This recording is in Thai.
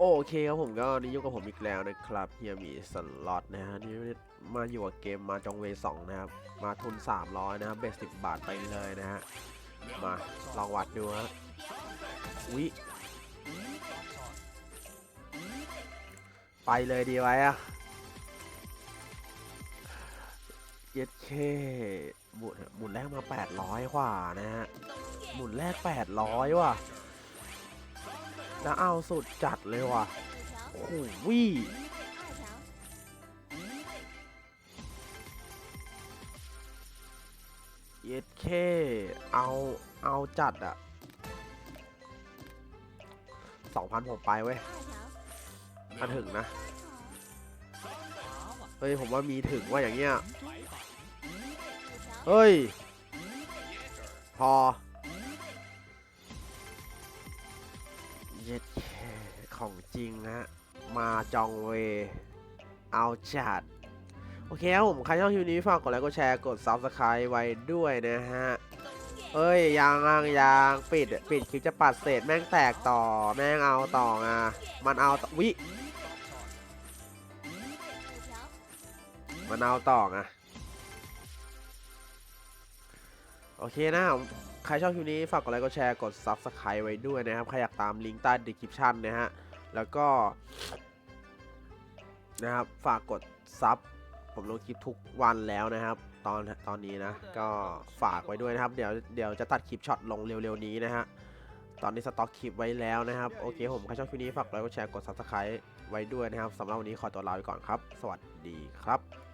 โอเคครับผมก็นี่อยู่กับผมอีกแล้วนะครับเฮียมีสล็อตนะฮะนี่มาอยู่กับเกมมาจองเวสองนะครับ มาทุน 300 นะครับเบสสิบบาทไปเลยนะฮะ มาลองวัดดูฮะวิไปเลยดีไว้อะเย็ดเคหมุนหมุนแรกมา 800กว่านะฮะ หมุนแรก 800 ว่ะ แล้วเอาสุดจัดเลยว่ะโอ้โหวิเย็ดเคเอา เอาจัดอะสองพันผมไปเว้ยถ้าถึงนะ เฮ้ย ผมว่ามีถึงว่าอย่างเงี้ย เฮ้ย พอ ย็ดของจริงฮะ มาจองเว เอาจัด โอเคครับผม ใครชอบคลิปนี้ฝากกดไลค์ กดแชร์ กด Subscribe ไว้ด้วยนะฮะ เอ้ยยังยังยังปิด ปิดคลิปจะปัดเศษแม่งแตกต่อ แม่งเอาต่ออะ มันเอาวิมันเอาต่อไงโอเคนะครับ ใครชอบคลิปนี้ฝากกดไลค์กดแชร์กด Subscribe ไว้ด้วยนะครับ ใครอยากตามลิงก์ใต้ description นะฮะ แล้วก็ นะครับ ฝากกดซับผมลงคลิปทุกวันแล้วนะครับ ตอนตอนนี้นะ ก็ฝากไว้ด้วยนะครับ เดี๋ยวเดี๋ยวจะตัดคลิปช็อตลงเร็วๆนี้นะฮะ ตอนนี้สต็อกคลิปไว้แล้วนะครับ โอเคผมใครชอบคลิปนี้ฝากกดไลค์กดแชร์กด Subscribe ไว้ด้วยนะครับสำหรับวันนี้ขอตัวลาไปก่อนครับ สวัสดีครับ